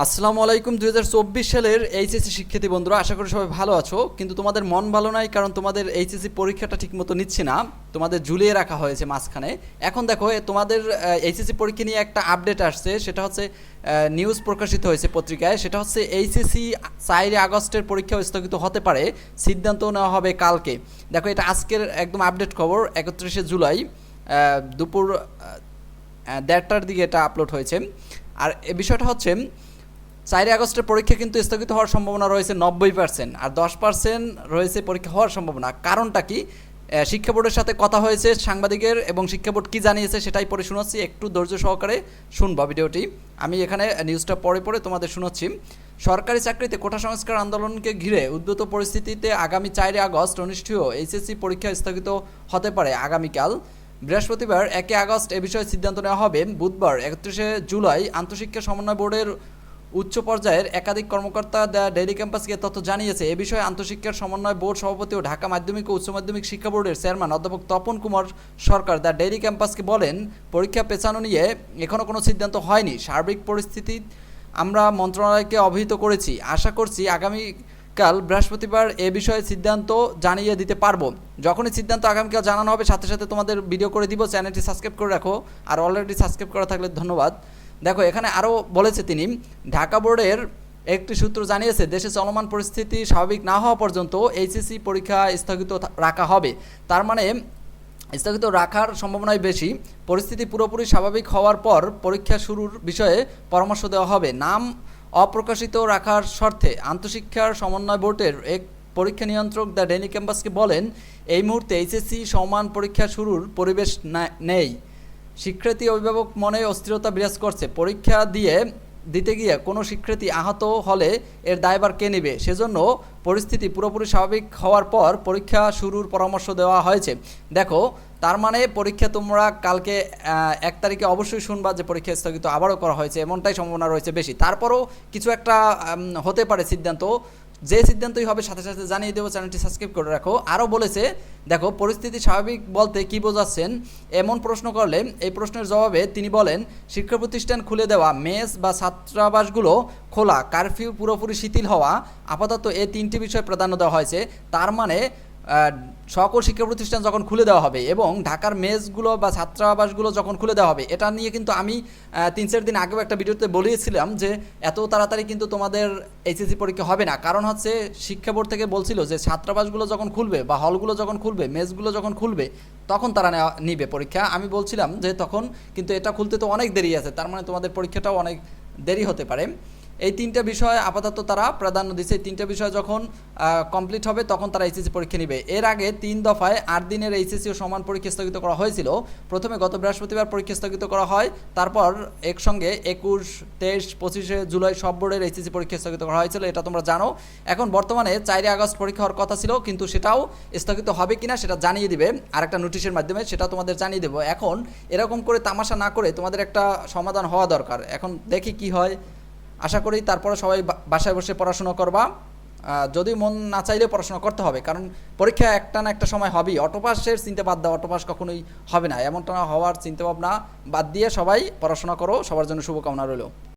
আসসালামু আলাইকুম দু হাজার চব্বিশ সালের এইচএসসি শিক্ষার্থী বন্ধুরা, আশা করি সবাই ভালো আছো। কিন্তু তোমাদের মন ভালো নাই, কারণ তোমাদের এইচএসসি পরীক্ষাটা ঠিকমতো নিচ্ছে না। তোমাদের ঝুলিয়ে রাখা হয়েছে মাঝখানে। এখন দেখো তোমাদের এইচএসসি পরীক্ষা নিয়ে একটা আপডেট আসছে। সেটা হচ্ছে নিউজ প্রকাশিত হয়েছে পত্রিকায়। সেটা হচ্ছে, এইচএসসি চারই আগস্টের পরীক্ষা স্থগিত হতে পারে। সিদ্ধান্ত নেওয়া হবে কালকে। দেখো, এটা আজকের একদম আপডেট খবর, একত্রিশে জুলাই দুপুর দেড়টার দিকে এটা আপলোড হয়েছে। আর এ বিষয়টা হচ্ছে চারই আগস্টের পরীক্ষা কিন্তু স্থগিত হওয়ার সম্ভাবনা রয়েছে নব্বই পার্সেন্ট আর দশ পার্সেন্ট রয়েছে পরীক্ষা হওয়ার সম্ভাবনা। কারণটা কি? শিক্ষা বোর্ডের সাথে কথা হয়েছে সাংবাদিকের এবং শিক্ষা বোর্ড কী জানিয়েছে সেটাই পরে শোনাচ্ছি। একটু ধৈর্য সহকারে শুনবা ভিডিওটি। আমি এখানে নিউজটা পরে পরে তোমাদের শোনাচ্ছি। সরকারি চাকরিতে কোটা সংস্কার আন্দোলনকে ঘিরে উদ্ভূত পরিস্থিতিতে আগামী চারই আগস্ট অনুষ্ঠেয় এইচএসসি পরীক্ষা স্থগিত হতে পারে আগামীকাল। বৃহস্পতিবার একে আগস্ট এ বিষয়ে সিদ্ধান্ত নেওয়া হবে। বুধবার একত্রিশে জুলাই আন্তঃশিক্ষা সমন্বয় বোর্ডের উচ্চ পর্যায়ের একাধিক কর্মকর্তা ডেইলি ক্যাম্পাসকে তথ্য জানিয়েছে। এ বিষয়ে আন্তঃশিক্ষার সমন্বয় বোর্ড সভাপতি ও ঢাকা মাধ্যমিক ও উচ্চ মাধ্যমিক শিক্ষা বোর্ডের চেয়ারম্যান অধ্যাপক তপন কুমার সরকার দ্য ডেইলি ক্যাম্পাসকে বলেন, পরীক্ষা পেছানো নিয়ে এখনও কোনো সিদ্ধান্ত হয়নি। সার্বিক পরিস্থিতি আমরা মন্ত্রণালয়কে অবহিত করেছি। আশা করছি আগামী কাল বৃহস্পতিবার এ বিষয়ে সিদ্ধান্ত জানিয়ে দিতে পারব। যখনই সিদ্ধান্ত আগামীকাল জানানো হবে, সাথে সাথে তোমাদের ভিডিও করে দিব। চ্যানেলটি সাবস্ক্রাইব করে রাখো। আর অলরেডি সাবস্ক্রাইব করা থাকলে ধন্যবাদ। দেখো, এখানে আরও বলেছে তিনি, ঢাকা বোর্ডের একটি সূত্র জানিয়েছে, দেশে চলমান পরিস্থিতি স্বাভাবিক না হওয়া পর্যন্ত এইচএসসি পরীক্ষা স্থগিত রাখা হবে। তার মানে স্থগিত রাখার সম্ভাবনাই বেশি। পরিস্থিতি পুরোপুরি স্বাভাবিক হওয়ার পর পরীক্ষা শুরুর বিষয়ে পরামর্শ দেওয়া হবে। নাম অপ্রকাশিত রাখার শর্তে আন্তঃশিক্ষার সমন্বয় বোর্ডের এক পরীক্ষা নিয়ন্ত্রক দ্য ডেনি ক্যাম্পাসকে বলেন, এই মুহূর্তে এইচএসসি সমান পরীক্ষা শুরুর পরিবেশ নেই। শিক্ষার্থী অভিভাবক মনে অস্থিরতা বিরাজ করছে। পরীক্ষা দিয়ে দিতে গিয়ে কোনো শিক্ষার্থী আহত হলে এর দায়বার কে নেবে? সেজন্য পরিস্থিতি পুরোপুরি স্বাভাবিক হওয়ার পর পরীক্ষা শুরুর পরামর্শ দেওয়া হয়েছে। দেখো, তার মানে পরীক্ষা তোমরা কালকে এক তারিখে অবশ্যই শুনবা যে পরীক্ষা স্থগিত আবারও করা হয়েছে। এমনটাই সম্ভাবনা রয়েছে বেশি। তারপরও কিছু একটা হতে পারে সিদ্ধান্ত। যে সিদ্ধান্তই হবে, সাথে সাথে জানিয়ে দেবো চ্যানেলটি সাবস্ক্রাইব করে রাখো। আরও বলেছে, দেখো, পরিস্থিতি স্বাভাবিক বলতে কি বোঝাচ্ছেন? এমন প্রশ্ন করলে এই প্রশ্নের জবাবে তিনি বলেন, শিক্ষা প্রতিষ্ঠান খুলে দেওয়া, মেস বা ছাত্রাবাসগুলো খোলা, কারফিউ পুরোপুরি শিথিল হওয়া, আপাতত এই তিনটি বিষয় প্রাধান্য দেওয়া হয়েছে। তার মানে সকল শিক্ষা প্রতিষ্ঠান যখন খুলে দেওয়া হবে এবং ঢাকার মেসগুলো বা ছাত্রাবাসগুলো যখন খুলে দেওয়া হবে, এটা নিয়ে কিন্তু আমি তিন চার দিন আগেও একটা ভিডিওতে বলেছিলাম যে এত তাড়াতাড়ি কিন্তু তোমাদের এইচএসসি পরীক্ষা হবে না। কারণ হচ্ছে শিক্ষা বোর্ড থেকে বলছিল যে ছাত্রাবাসগুলো যখন খুলবে বা হলগুলো যখন খুলবে, মেসগুলো যখন খুলবে, তখন তারা নিবে পরীক্ষা। আমি বলছিলাম যে তখন কিন্তু এটা খুলতে তো অনেক দেরি আছে, তার মানে তোমাদের পরীক্ষাটাও অনেক দেরি হতে পারে। এই তিনটা বিষয় আপাতত তারা প্রাধান্য দিচ্ছে এই তিনটা বিষয় যখন কমপ্লিট হবে, তখন তারা এইচএসসি পরীক্ষা নেবে। এর আগে তিন দফায় আট দিনের এইচএসসি ও সমান পরীক্ষা স্থগিত করা হয়েছিল। প্রথমে গত বৃহস্পতিবার পরীক্ষা স্থগিত করা হয়। তারপর একসঙ্গে একুশ, তেইশ, পঁচিশে জুলাই সব বোর্ডের এইচএসসি পরীক্ষা স্থগিত করা হয়েছিল, এটা তোমরা জানো। এখন বর্তমানে চারই আগস্ট পরীক্ষা হওয়ার কথা ছিল, কিন্তু সেটাও স্থগিত হবে কিনা সেটা জানিয়ে দিবে। আর একটা নোটিশের মাধ্যমে সেটা তোমাদের জানিয়ে দেবো। এখন এরকম করে তামাশা না করে তোমাদের একটা সমাধান হওয়া দরকার। এখন দেখি কি হয়। আশা করি তারপরে সবাই বাসায় বসে পড়াশোনা করবা। যদি মন না চাইলে পড়াশোনা করতে হবে, কারণ পরীক্ষা একটা না একটা সময় হবেই। অটোপাসের চিন্তা বাদ দাও, অটোপাস কখনোই হবে না। এমনটা না হওয়ার চিন্তাভাবনা বাদ দিয়ে সবাই পড়াশোনা করো। সবার জন্য শুভকামনা রইল।